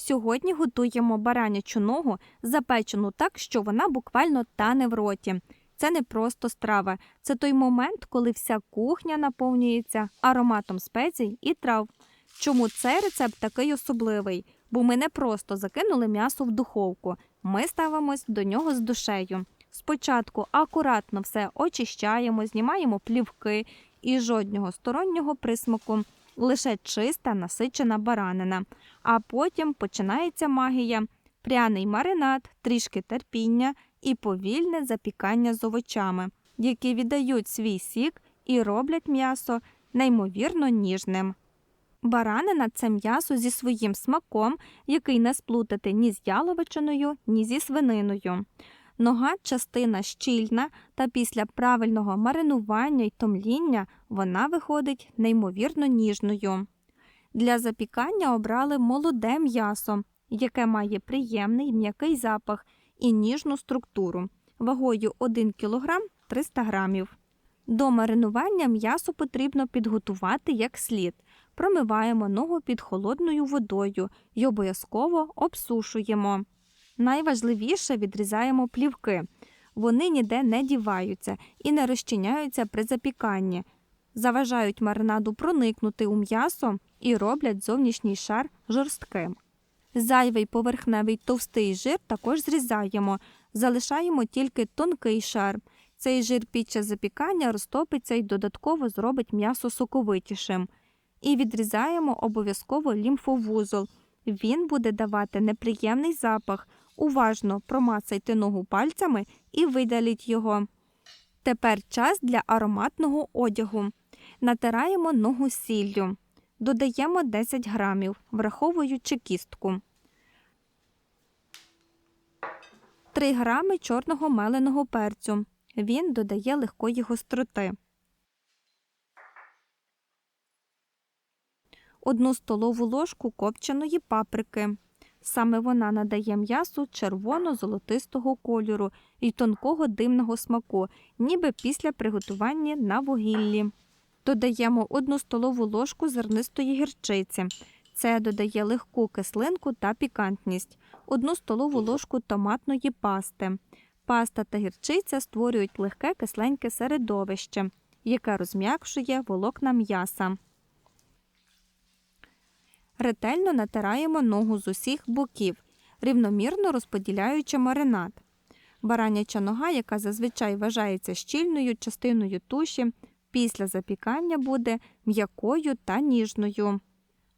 Сьогодні готуємо баранячу ногу, запечену так, що вона буквально тане в роті. Це не просто страва, це той момент, коли вся кухня наповнюється ароматом спецій і трав. Чому цей рецепт такий особливий? Бо ми не просто закинули м'ясо в духовку, ми ставимось до нього з душею. Спочатку акуратно все очищаємо, знімаємо плівки і жодного стороннього присмаку, лише чиста насичена баранина. А потім починається магія, пряний маринад, трішки терпіння і повільне запікання з овочами, які віддають свій сік і роблять м'ясо неймовірно ніжним. Баранина це м'ясо зі своїм смаком, який не сплутати ні з яловичиною, ні зі свининою. Нога частина щільна, та після правильного маринування й томління вона виходить неймовірно ніжною. Для запікання обрали молоде м'ясо, яке має приємний м'який запах і ніжну структуру вагою 1 кг 300 г. До маринування м'ясо потрібно підготувати як слід. Промиваємо ногу під холодною водою і обов'язково обсушуємо. Найважливіше відрізаємо плівки. Вони ніде не діваються і не розчиняються при запіканні, заважають маринаду проникнути у м'ясо і роблять зовнішній шар жорстким. Зайвий поверхневий товстий жир також зрізаємо, залишаємо тільки тонкий шар. Цей жир під час запікання розтопиться і додатково зробить м'ясо соковитішим. І відрізаємо обов'язково лімфовузол. Він буде давати неприємний запах. Уважно промацайте ногу пальцями і видаліть його. Тепер час для ароматного одягу. Натираємо ногу сіллю. Додаємо 10 грамів, враховуючи кістку. 3 грами чорного меленого перцю. Він додає легкої гостроти. 1 столову ложку копченої паприки. Саме вона надає м'ясу червоно-золотистого кольору і тонкого димного смаку, ніби після приготування на вугіллі. Додаємо 1 столову ложку зернистої гірчиці. Це додає легку кислинку та пікантність, 1 столову ложку томатної пасти. Паста та гірчиця створюють легке кисленьке середовище, яке розм'якшує волокна м'яса. Ретельно натираємо ногу з усіх боків, рівномірно розподіляючи маринад. Бараняча нога, яка зазвичай вважається щільною частиною туші, після запікання буде м'якою та ніжною.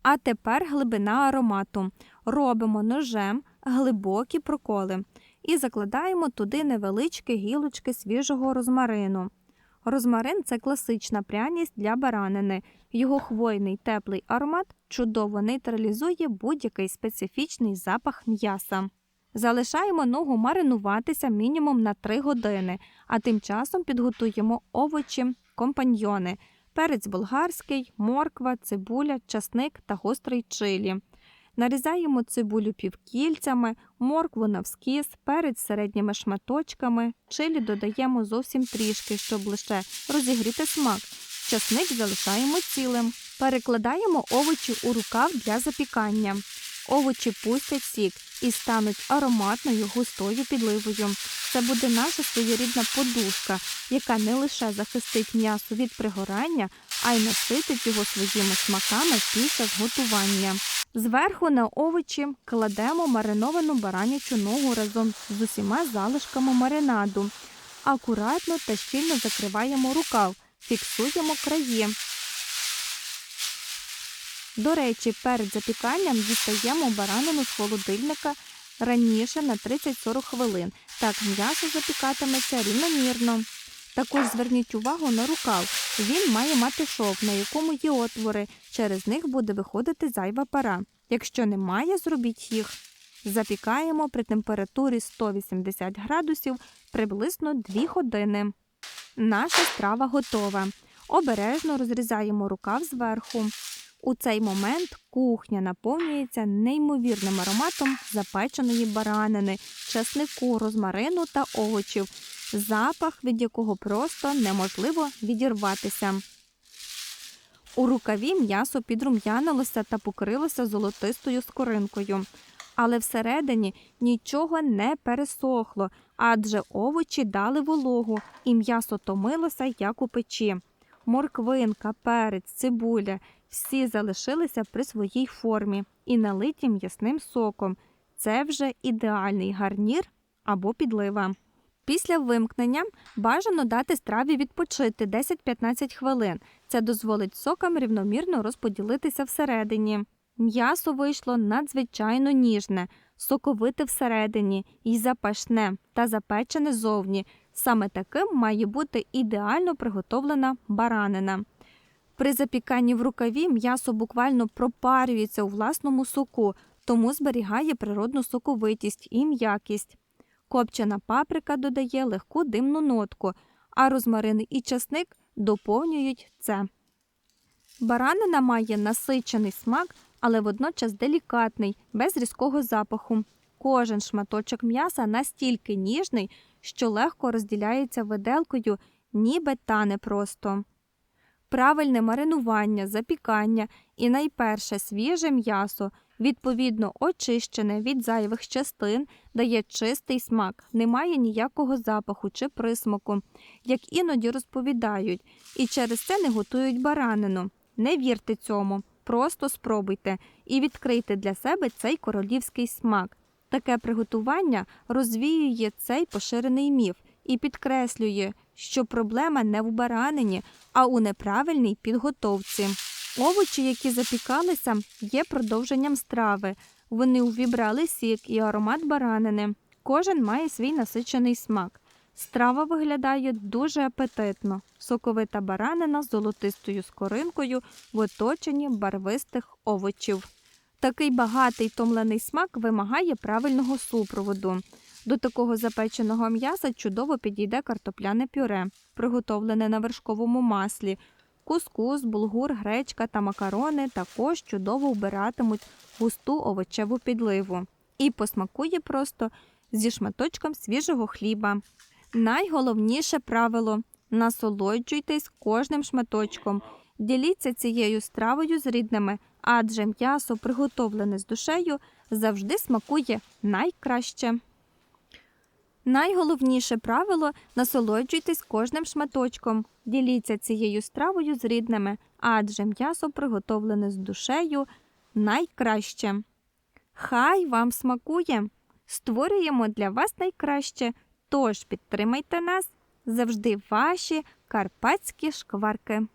А тепер глибина аромату. Робимо ножем глибокі проколи і закладаємо туди невеличкі гілочки свіжого розмарину. Розмарин це класична пряність для баранини. Його хвойний теплий аромат чудово нейтралізує будь-який специфічний запах м'яса. Залишаємо ногу маринуватися мінімум на 3 години, а тим часом підготуємо овочі, компаньйони, перець болгарський, морква, цибуля, часник та гострий чилі. Нарізаємо цибулю півкільцями, моркву навскіз, перець середніми шматочками, чилі додаємо зовсім трішки, щоб лише розігріти смак. Часник залишаємо цілим. Перекладаємо овочі у рукав для запікання. Овочі пустять сік і стануть ароматною густою підливою. Це буде наша своєрідна подушка, яка не лише захистить м'ясо від пригорання, а й наситить його своїми смаками після зготування. Зверху на овочі кладемо мариновану баранячу ногу разом з усіма залишками маринаду. Акуратно та щільно закриваємо рукав, фіксуємо краї. До речі, перед запіканням дістаємо баранину з холодильника раніше на 30-40 хвилин. Так м'ясо запікатиметься рівномірно. Також зверніть увагу на рукав. Він має мати шов, на якому є отвори. Через них буде виходити зайва пара. Якщо немає, зробіть їх. Запікаємо при температурі 180 градусів приблизно 2 години. Наша страва готова. Обережно розрізаємо рукав зверху. У цей момент кухня наповнюється неймовірним ароматом запеченої баранини, чеснику, розмарину та овочів, запах, від якого просто неможливо відірватися. У рукаві м'ясо підрум'янилося та покрилося золотистою скоринкою. Але всередині нічого не пересохло, адже овочі дали вологу, і м'ясо томилося, як у печі. Морквинка, перець, цибуля всі залишилися при своїй формі і налиті м'ясним соком. Це вже ідеальний гарнір або підлива. Після вимкнення бажано дати страві відпочити 10-15 хвилин. Це дозволить сокам рівномірно розподілитися всередині. М'ясо вийшло надзвичайно ніжне, соковите всередині і запашне та запечене зовні. Саме таким має бути ідеально приготовлена баранина. При запіканні в рукаві м'ясо буквально пропарюється у власному соку, тому зберігає природну соковитість і м'якість. Копчена паприка додає легку димну нотку, а розмарин і часник доповнюють це. Баранина має насичений смак, але водночас делікатний, без різкого запаху. Кожен шматочок м'яса настільки ніжний, що легко розділяється виделкою, ніби тане просто. Правильне маринування, запікання і найперше свіже м'ясо, відповідно очищене від зайвих частин, дає чистий смак, немає ніякого запаху чи присмаку, як іноді розповідають, і через це не готують баранину. Не вірте цьому, просто спробуйте і відкрийте для себе цей королівський смак. Таке приготування розвіює цей поширений міф і підкреслює, що проблема не в баранині, а у неправильній підготовці. Овочі, які запікалися, є продовженням страви. Вони увібрали сік і аромат баранини. Кожен має свій насичений смак. Страва виглядає дуже апетитно. Соковита баранина з золотистою скоринкою в оточенні барвистих овочів. Такий багатий томлений смак вимагає правильного супроводу. До такого запеченого м'яса чудово підійде картопляне пюре, приготовлене на вершковому маслі. Кускус, булгур, гречка та макарони також чудово вбиратимуть густу овочеву підливу. І посмакує просто зі шматочком свіжого хліба. Найголовніше правило насолоджуйтесь кожним шматочком. Діліться цією стравою з рідними, адже м'ясо, приготовлене з душею, завжди смакує найкраще. Найголовніше правило насолоджуйтесь кожним шматочком. Діліться цією стравою з рідними, адже м'ясо, приготовлене з душею, найкраще. Хай вам смакує! Створюємо для вас найкраще, тож підтримайте нас завжди ваші карпатські шкварки.